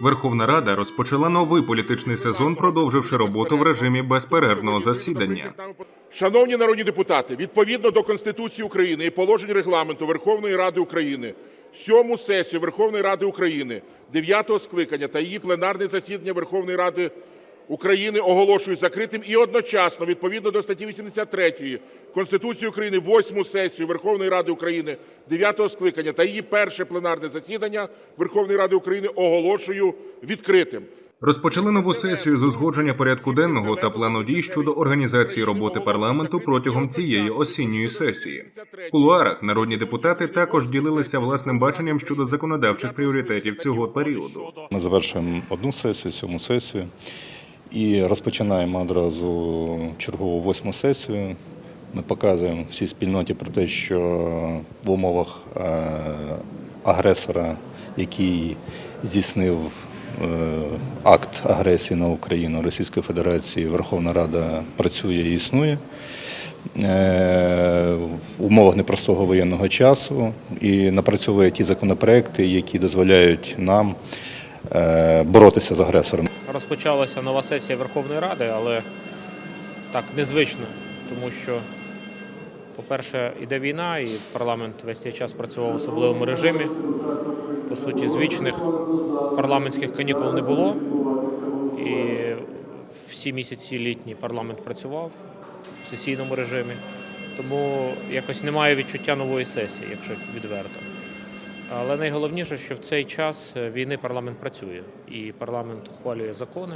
Верховна Рада розпочала новий політичний сезон, продовживши роботу в режимі безперервного засідання. Шановні народні депутати, відповідно до Конституції України і положень регламенту Верховної Ради України, сьому сесію Верховної Ради України, дев'ятого скликання та її пленарне засідання Верховної Ради України оголошую закритим і одночасно, відповідно до статті 83 Конституції України, восьму сесію Верховної Ради України, дев'ятого скликання та її перше пленарне засідання Верховної Ради України оголошую відкритим. Розпочали нову сесію з узгодження порядку денного та плану дій щодо організації роботи парламенту протягом цієї осінньої сесії. В кулуарах народні депутати також ділилися власним баченням щодо законодавчих пріоритетів цього періоду. Ми завершуємо одну сесію, сьому сесію, і розпочинаємо одразу чергову восьму сесію. Ми показуємо всій спільноті про те, що в умовах е, агресора, який здійснив е, акт агресії на Україну Російської Федерації, Верховна Рада працює і існує. Е, В умовах непростого воєнного часу і напрацьовує ті законопроекти, які дозволяють нам боротися з агресором. Розпочалася нова сесія Верховної Ради, але так незвично, тому що, по-перше, іде війна, і парламент весь цей час працював в особливому режимі. По суті, звичних парламентських канікул не було. І всі місяці літні парламент працював в сесійному режимі. Тому якось немає відчуття нової сесії, якщо відверто. Але найголовніше, що в цей час війни парламент працює і парламент ухвалює закони.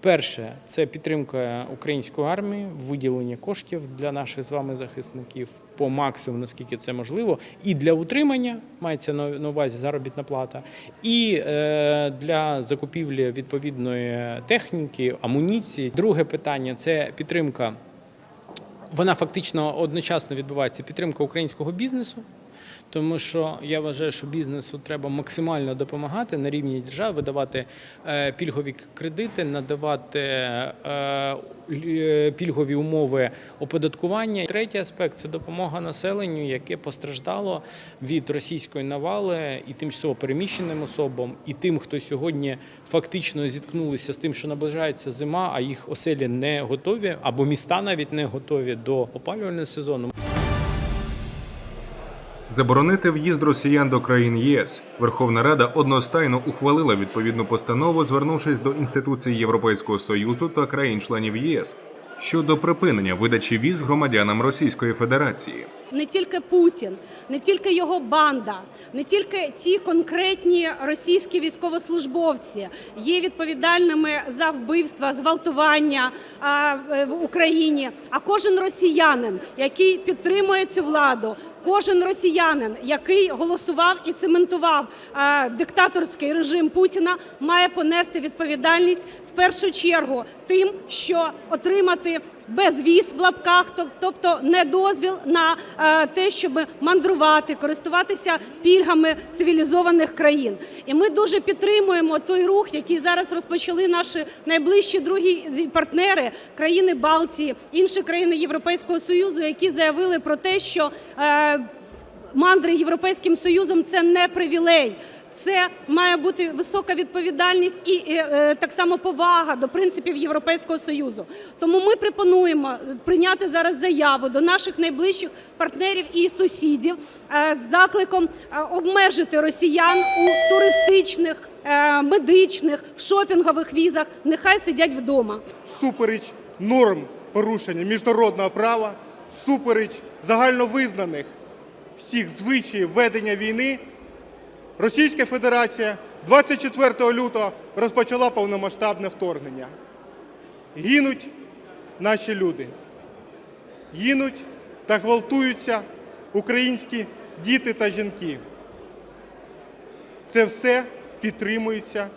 Перше це підтримка української армії, виділення коштів для наших з вами захисників по максимуму, наскільки це можливо, і для утримання мається на на увазі заробітна плата, і е, для закупівлі відповідної техніки, амуніції. Друге питання це підтримка. Вона фактично одночасно відбувається підтримка українського бізнесу. Тому що я вважаю, що бізнесу треба максимально допомагати на рівні держави, видавати е, пільгові кредити, надавати е, е, пільгові умови оподаткування. Третій аспект це допомога населенню, яке постраждало від російської навали і тимчасово переміщеним особам, і тим, хто сьогодні фактично зіткнулися з тим, що наближається зима, а їх оселі не готові, або міста навіть не готові до опалювального сезону. Заборонити в'їзд росіян до країн ЄС. Верховна Рада одностайно ухвалила відповідну постанову, звернувшись до інституцій Європейського союзу та країн-членів ЄС щодо припинення видачі віз громадянам Російської Федерації. Не тільки Путін, не тільки його банда, не тільки ті конкретні російські військовослужбовці є відповідальними за вбивства, зґвалтування е, в Україні, а кожен росіянин, який підтримує цю владу, кожен росіянин, який голосував і цементував диктаторський режим Путіна, має понести відповідальність в першу чергу тим, що отримати безвіз в лапках, тобто не дозвіл на е, те, щоб мандрувати, користуватися пільгами цивілізованих країн. І ми дуже підтримуємо той рух, який зараз розпочали наші найближчі другі партнери, країни Балтії, інші країни Європейського Союзу, які заявили про те, що е, мандри Європейським Союзом це не привілей. Це має бути висока відповідальність і е, е, так само повага до принципів Європейського союзу. Тому ми пропонуємо прийняти зараз заяву до наших найближчих партнерів і сусідів е, з закликом е, обмежити росіян у туристичних, е, медичних, шопінгових візах. Нехай сидять вдома. супереч норм порушення міжнародного права, супереч загальновизнаних всіх звичаїв ведення війни, Російська Федерація 24 лютого розпочала повномасштабне вторгнення. Гинуть наші люди, гинуть та гвалтуються українські діти та жінки. Це все підтримується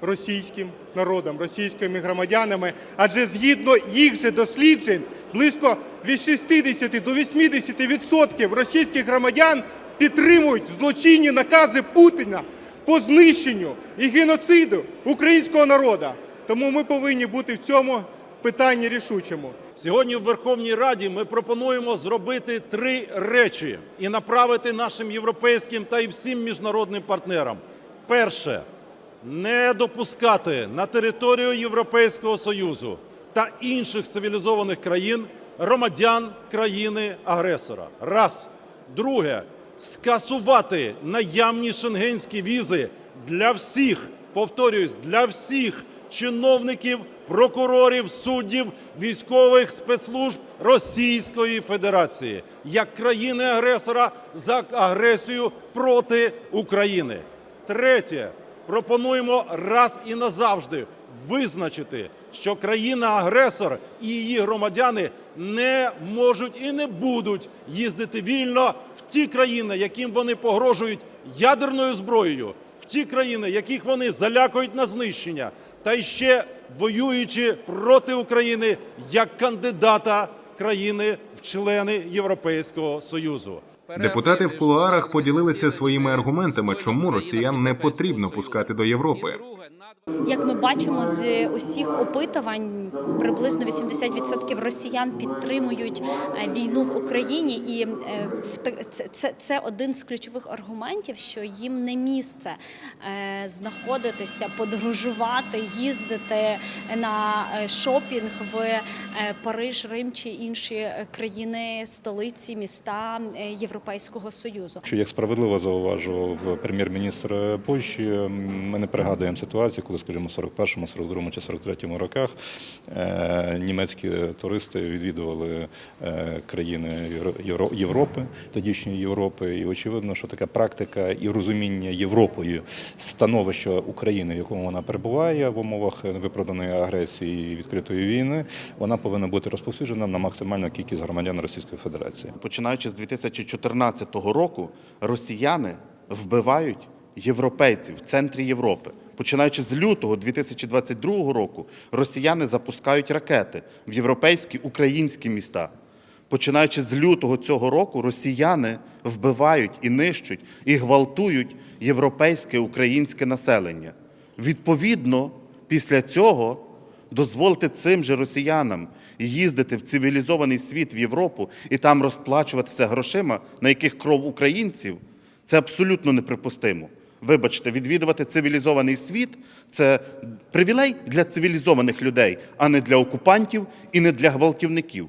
російським народом, російськими громадянами, адже згідно їх же досліджень, близько від 60 до 80 відсотків російських громадян підтримують злочинні накази Путіна по знищенню і геноциду українського народу. Тому ми повинні бути в цьому питанні рішучими. Сьогодні в Верховній Раді ми пропонуємо зробити три речі і направити нашим європейським та й всім міжнародним партнерам. Перше не допускати на територію Європейського Союзу та інших цивілізованих країн громадян країни-агресора. Раз. Друге скасувати наявні шенгенські візи для всіх, повторюсь, для всіх чиновників, прокурорів, суддів, військових спецслужб Російської Федерації як країни-агресора за агресію проти України. Третє. Пропонуємо раз і назавжди визначити, що країна-агресор і її громадяни не можуть і не будуть їздити вільно в ті країни, яким вони погрожують ядерною зброєю, в ті країни, яких вони залякують на знищення, та ще воюючи проти України як кандидата країни в члени Європейського Союзу. Депутати в кулуарах поділилися своїми аргументами, чому росіян не потрібно пускати до Європи. Як ми бачимо з усіх опитувань, приблизно 80% росіян підтримують е, війну в Україні, і е, це, один з ключових аргументів, що їм не місце е, знаходитися, подорожувати, їздити на шопінг в Париж, Рим чи інші країни, столиці, міста Європейського союзу. Як справедливо зауважував прем'єр-міністр Польщі, ми не пригадуємо ситуацію, коли, скажімо, в 41-му, 42-му чи 43-му роках е, німецькі туристи відвідували е, країни Євро- Євро- Європи, тодішньої Європи, і очевидно, що така практика і розуміння Європою становища України, в якому вона перебуває в умовах виправданої агресії і відкритої війни, вона повинна бути розповсюджена на максимальну кількість громадян Російської Федерації. Починаючи з 2014 року, росіяни вбивають європейців в центрі Європи. Починаючи з лютого 2022 року, росіяни запускають ракети в європейські українські міста. Починаючи з лютого цього року, росіяни вбивають і нищуть і гвалтують європейське українське населення. Відповідно, після цього дозволити цим же росіянам їздити в цивілізований світ в Європу і там розплачуватися грошима, на яких кров українців, це абсолютно неприпустимо. Вибачте, відвідувати цивілізований світ це привілей для цивілізованих людей, а не для окупантів і не для гвалтівників.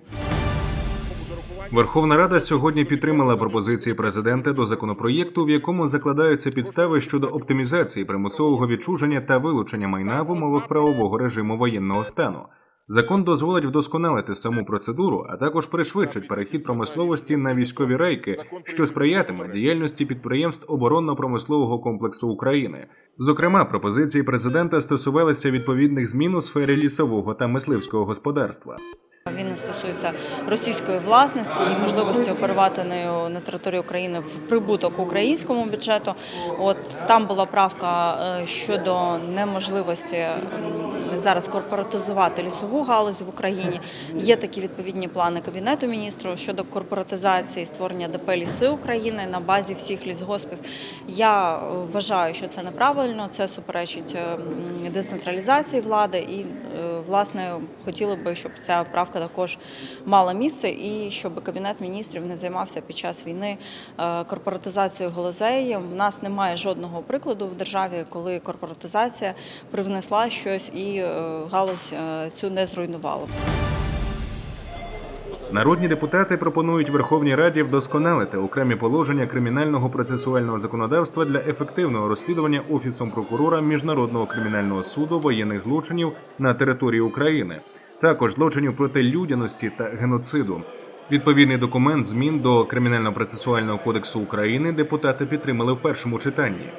Верховна Рада сьогодні підтримала пропозиції президента до законопроєкту, в якому закладаються підстави щодо оптимізації примусового відчуження та вилучення майна в умовах правового режиму воєнного стану. Закон дозволить вдосконалити саму процедуру, а також пришвидшить перехід промисловості на військові рейки, що сприятиме діяльності підприємств оборонно-промислового комплексу України. Зокрема, пропозиції президента стосувалися відповідних змін у сфері лісового та мисливського господарства. Він не стосується російської власності і можливості оперувати нею на території України в прибуток українському бюджету. От там була правка е, щодо неможливості зараз корпоратизувати лісову галузь в Україні. Є такі відповідні плани кабінету міністрів щодо корпоратизації створення ДП ліси України на базі всіх лісгоспів. Я вважаю, що це неправильно. Це суперечить е, децентралізації влади і е, власне хотіли би, щоб ця правка також мала місце, і щоб кабінет міністрів не займався під час війни е, корпоратизацією галузей. У нас немає жодного прикладу в державі, коли корпоратизація привнесла щось і е, галузь е, цю не зруйнувала. Народні депутати пропонують Верховній Раді вдосконалити окремі положення кримінального процесуального законодавства для ефективного розслідування офісом прокурора міжнародного кримінального суду воєнних злочинів на території України, також злочинів проти людяності та геноциду. Відповідний документ змін до кримінально-процесуального кодексу України депутати підтримали в першому читанні.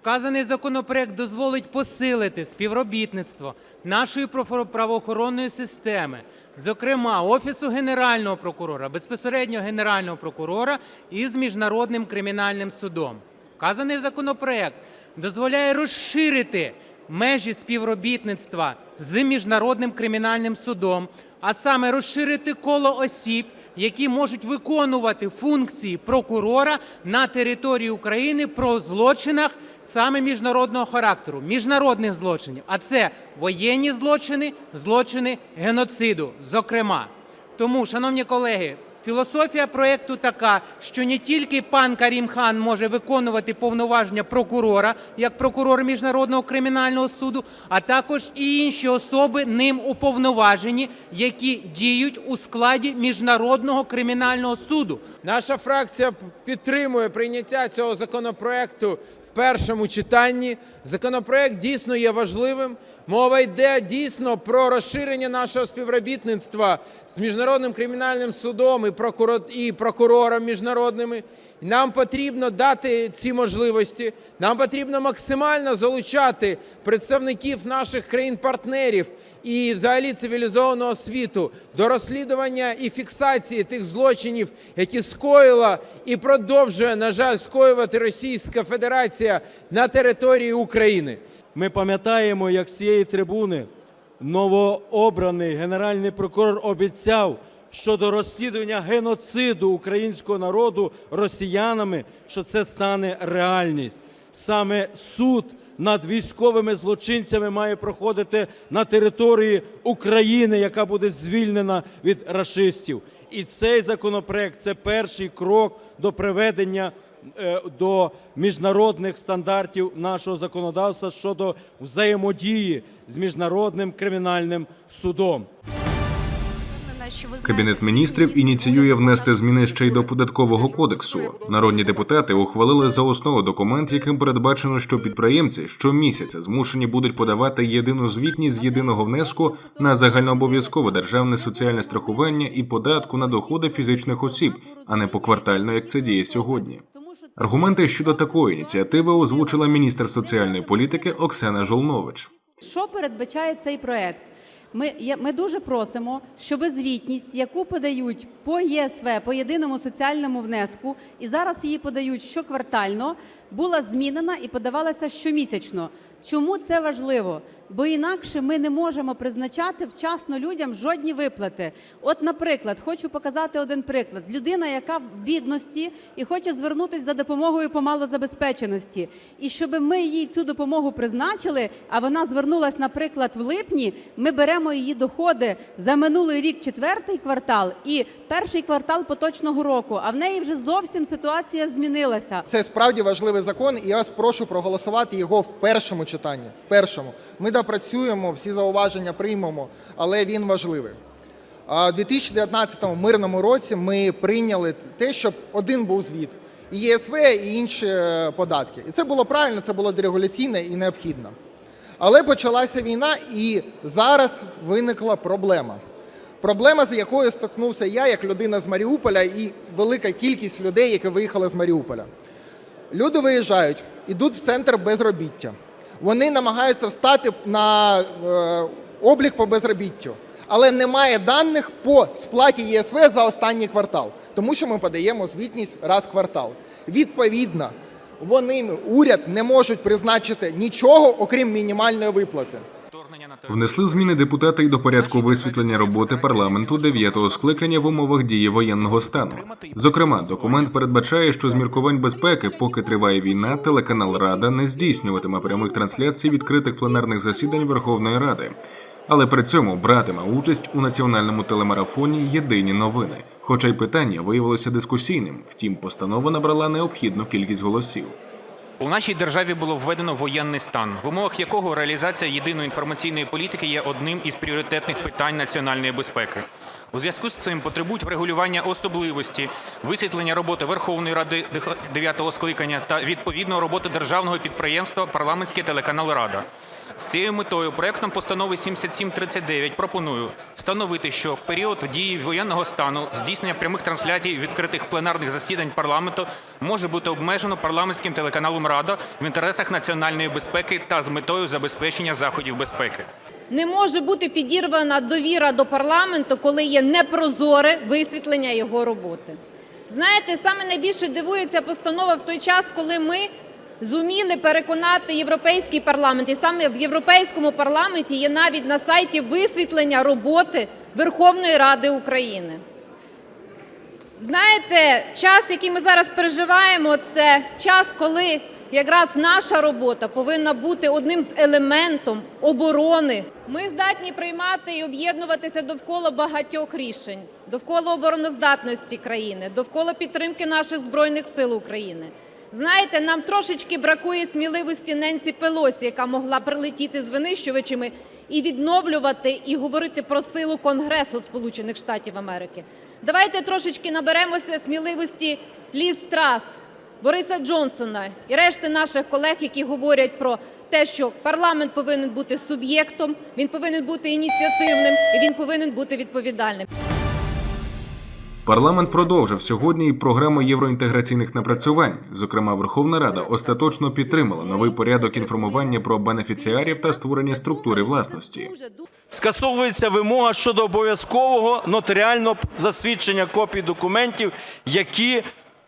Вказаний законопроект дозволить посилити співробітництво нашої правоохоронної системи, зокрема Офісу Генерального прокурора, безпосередньо Генерального прокурора із Міжнародним кримінальним судом. Вказаний законопроект дозволяє розширити межі співробітництва з Міжнародним кримінальним судом, а саме розширити коло осіб, які можуть виконувати функції прокурора на території України про злочинах саме міжнародного характеру, міжнародних злочинів. А це воєнні злочини, злочини геноциду, зокрема. Тому, шановні колеги, Філософія проекту така, що не тільки пан Карім-хан може виконувати повноваження прокурора як прокурор міжнародного кримінального суду, а також і інші особи ним уповноважені, які діють у складі міжнародного кримінального суду. Наша фракція підтримує прийняття цього законопроекту в першому читанні. Законопроект дійсно є важливим. Мова йде дійсно про розширення нашого співробітництва з міжнародним кримінальним судом і прокуро- і прокурором міжнародними. Нам потрібно дати ці можливості. Нам потрібно максимально залучати представників наших країн-партнерів і взагалі цивілізованого світу до розслідування і фіксації тих злочинів, які скоїла і продовжує, на жаль, скоювати Російська Федерація на території України. Ми пам'ятаємо, як з цієї трибуни новообраний генеральний прокурор обіцяв щодо розслідування геноциду українського народу росіянами, що це стане реальність. Саме суд над військовими злочинцями має проходити на території України, яка буде звільнена від рашистів. І цей законопроект це перший крок до приведення до міжнародних стандартів нашого законодавства щодо взаємодії з міжнародним кримінальним судом. Кабінет міністрів ініціює внести зміни ще й до податкового кодексу. Народні депутати ухвалили за основу документ, яким передбачено, що підприємці щомісяця змушені будуть подавати єдину звітність з єдиного внеску на загальнообов'язкове державне соціальне страхування і податку на доходи фізичних осіб, а не поквартально, як це діє сьогодні. Аргументи щодо такої ініціативи озвучила міністр соціальної політики Оксана Жолнович. Що передбачає цей проект? Ми, ми дуже просимо, щоб звітність, яку подають по ЄСВ, по єдиному соціальному внеску, і зараз її подають щоквартально, була змінена і подавалася щомісячно. Чому це важливо? Бо інакше ми не можемо призначати вчасно людям жодні виплати. От, наприклад, хочу показати один приклад: людина, яка в бідності і хоче звернутися за допомогою по малозабезпеченості, і щоб ми їй цю допомогу призначили, а вона звернулась, наприклад, в липні. Ми беремо її доходи за минулий рік, четвертий квартал і перший квартал поточного року. А в неї вже зовсім ситуація змінилася. Це справді важливий закон, і я вас прошу проголосувати його в першому читанні. В першому ми допрацюємо, всі зауваження приймемо, але він важливий. У 2019 мирному році ми прийняли те, щоб один був звіт і ЄСВ, і інші е, податки. І це було правильно, це було дерегуляційно і необхідно. Але почалася війна, і зараз виникла проблема. Проблема, з якою стикнувся я, як людина з Маріуполя, і велика кількість людей, які виїхали з Маріуполя. Люди виїжджають, ідуть в центр безробіття. Вони намагаються встати на е, облік по безробіттю, але немає даних по сплаті ЄСВ за останній квартал, тому що ми подаємо звітність раз в квартал. Відповідно, вони уряд не можуть призначити нічого, окрім мінімальної виплати. Внесли зміни депутати й до порядку висвітлення роботи парламенту дев'ятого скликання в умовах дії воєнного стану. Зокрема, документ передбачає, що з міркувань безпеки, поки триває війна, телеканал Рада не здійснюватиме прямих трансляцій відкритих пленарних засідань Верховної Ради, але при цьому братиме участь у національному телемарафоні Єдині новини. Хоча й питання виявилося дискусійним, втім, постанова набрала необхідну кількість голосів. У нашій державі було введено воєнний стан, в умовах якого реалізація єдиної інформаційної політики є одним із пріоритетних питань національної безпеки. У зв'язку з цим потребують врегулювання особливості, висвітлення роботи Верховної Ради дев'ятого скликання та відповідно роботи державного підприємства Парламентський телеканал Рада. З цією метою проектом постанови 7739 пропоную встановити, що в період дії воєнного стану здійснення прямих трансляцій відкритих пленарних засідань парламенту може бути обмежено парламентським телеканалом Рада в інтересах національної безпеки та з метою забезпечення заходів безпеки. Не може бути підірвана довіра до парламенту, коли є непрозоре висвітлення його роботи. Знаєте, саме найбільше дивує ця постанова в той час, коли ми зуміли переконати європейський парламент, і саме в європейському парламенті є навіть на сайті висвітлення роботи Верховної Ради України. Знаєте, час, який ми зараз переживаємо, це час, коли якраз наша робота повинна бути одним з елементом оборони. Ми здатні приймати і об'єднуватися довкола багатьох рішень, довкола обороноздатності країни, довкола підтримки наших збройних сил України. Знаєте, нам трошечки бракує сміливості Ненсі Пелосі, яка могла прилетіти з винищувачами і відновлювати і говорити про силу Конгресу Сполучених Штатів Америки. Давайте трошечки наберемося сміливості Ліз Трас, Бориса Джонсона і решти наших колег, які говорять про те, що парламент повинен бути суб'єктом, він повинен бути ініціативним і він повинен бути відповідальним. Парламент продовжив сьогодні і програму євроінтеграційних напрацювань. Зокрема, Верховна Рада остаточно підтримала новий порядок інформування про бенефіціарів та створення структури власності. Скасовується вимога щодо обов'язкового нотаріального засвідчення копій документів, які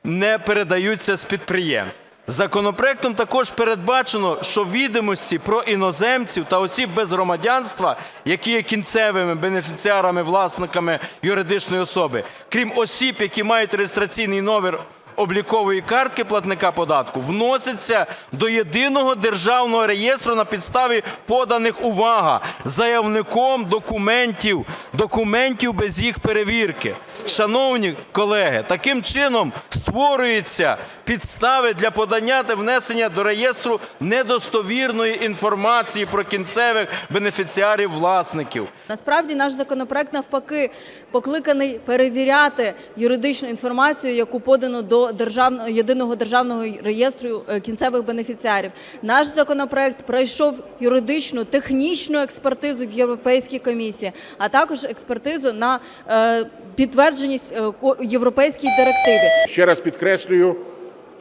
не передаються з підприємств. Законопроектом також передбачено, що відомості про іноземців та осіб без громадянства, які є кінцевими бенефіціарами, власниками юридичної особи, крім осіб, які мають реєстраційний номер облікової картки платника податку, вносяться до єдиного державного реєстру на підставі поданих увага заявником документів, документів без їх перевірки. Шановні колеги, таким чином створюються підстави для подання та внесення до реєстру недостовірної інформації про кінцевих бенефіціарів власників. Насправді наш законопроект навпаки покликаний перевіряти юридичну інформацію, яку подано до державного єдиного державного реєстру е, кінцевих бенефіціарів. Наш законопроект пройшов юридичну технічну експертизу в Європейській комісії, а також експертизу на е, підтвердженість е, європейській директиві. Ще раз підкреслюю,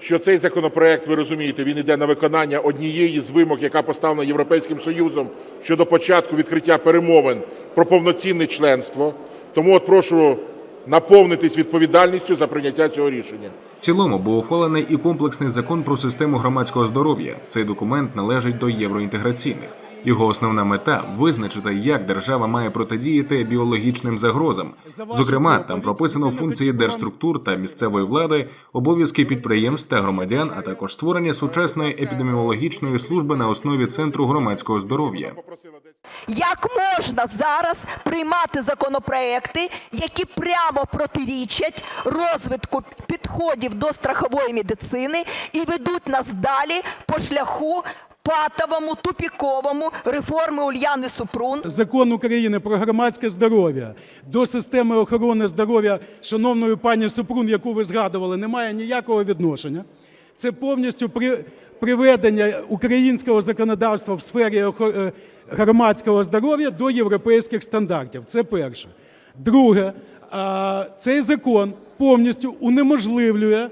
що цей законопроект, ви розумієте, він йде на виконання однієї з вимог, яка поставлена Європейським Союзом щодо початку відкриття перемовин про повноцінне членство. Тому от прошу наповнитись відповідальністю за прийняття цього рішення. В цілому був ухвалений і комплексний закон про систему громадського здоров'я. Цей документ належить до євроінтеграційних. Його основна мета визначити, як держава має протидіяти біологічним загрозам. Зокрема, там прописано функції держструктур та місцевої влади, обов'язки підприємств та громадян, а також створення сучасної епідеміологічної служби на основі центру громадського здоров'я. Як можна зараз приймати законопроекти, які прямо протирічать розвитку підходів до страхової медицини і ведуть нас далі по шляху патовому, тупіковому реформи Ульяни Супрун? Закон України про громадське здоров'я до системи охорони здоров'я шановної пані Супрун, яку ви згадували, не має ніякого відношення. Це повністю при, приведення українського законодавства в сфері е, громадського здоров'я до європейських стандартів. Це перше. Друге, цей закон повністю унеможливлює е,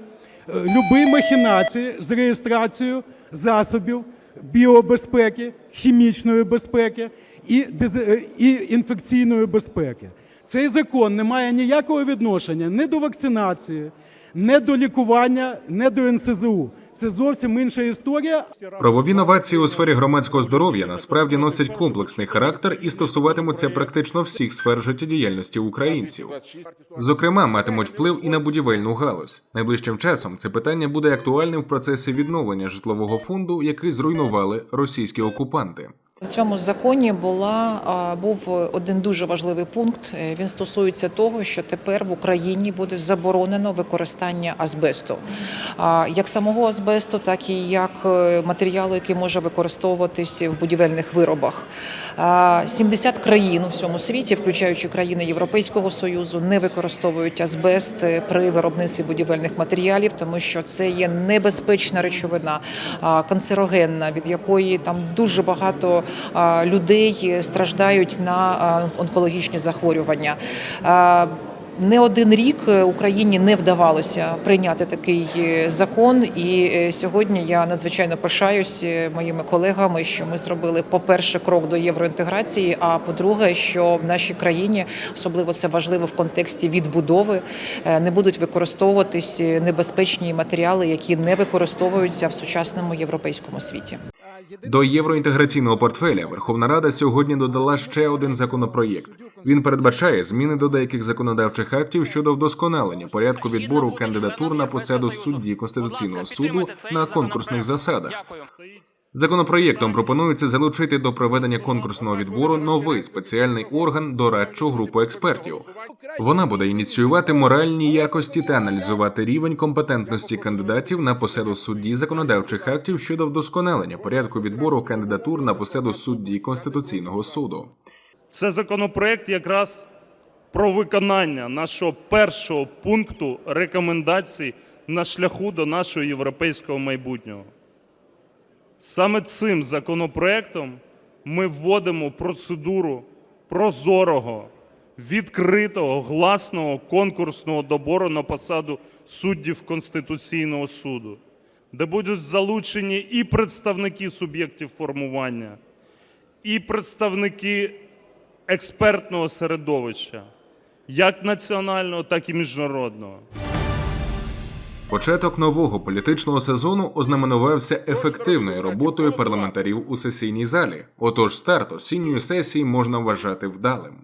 любі махінації з реєстрацією засобів біобезпеки, хімічної безпеки і, диз- е, і інфекційної безпеки. Цей закон не має ніякого відношення ні до вакцинації, ні до лікування, ні до НСЗУ. Це зовсім інша історія. Правові новації у сфері громадського здоров'я насправді носять комплексний характер і стосуватимуться практично всіх сфер життєдіяльності українців. Зокрема, матимуть вплив і на будівельну галузь. Найближчим часом це питання буде актуальним в процесі відновлення житлового фонду, який зруйнували російські окупанти. В цьому законі була був один дуже важливий пункт. Е, Він стосується того, що тепер в Україні буде заборонено використання азбесту, як самого азбесту, так і як е, матеріалу, який може використовуватись в будівельних виробах. А, 70 країн у всьому світі, включаючи країни Європейського союзу, не використовують азбест е, при виробництві будівельних матеріалів, тому що це є небезпечна речовина, канцерогенна, від якої там дуже багато людей страждають на онкологічні захворювання. Не один рік е, Україні не вдавалося прийняти такий е, закон, і е, сьогодні я надзвичайно пишаюсь моїми колегами, що ми зробили, по-перше, крок до євроінтеграції. А по-друге, що в нашій країні особливо це важливо в контексті відбудови, не будуть використовуватись небезпечні матеріали, які не використовуються в сучасному європейському світі. До євроінтеграційного портфеля Верховна Рада сьогодні додала ще один законопроєкт. Він передбачає зміни до деяких законодавчих актів щодо вдосконалення порядку відбору кандидатур на посаду судді Конституційного суду на конкурсних засадах. Законопроєктом пропонується залучити до проведення конкурсного відбору новий спеціальний орган дорадчу групу експертів. Вона буде ініціювати моральні якості та аналізувати рівень компетентності кандидатів на посаду судді законодавчих актів щодо вдосконалення порядку відбору кандидатур на посаду судді Конституційного суду. Це законопроект якраз про виконання нашого першого пункту рекомендацій на шляху до нашого європейського майбутнього. Саме цим законопроектом ми вводимо процедуру прозорого, відкритого, гласного конкурсного добору на посаду суддів Конституційного суду, де будуть залучені і представники суб'єктів формування, і представники експертного середовища, як національного, так і міжнародного. Початок нового політичного сезону ознаменувався ефективною роботою парламентарів у сесійній залі. Отож, старт осінньої сесії можна вважати вдалим.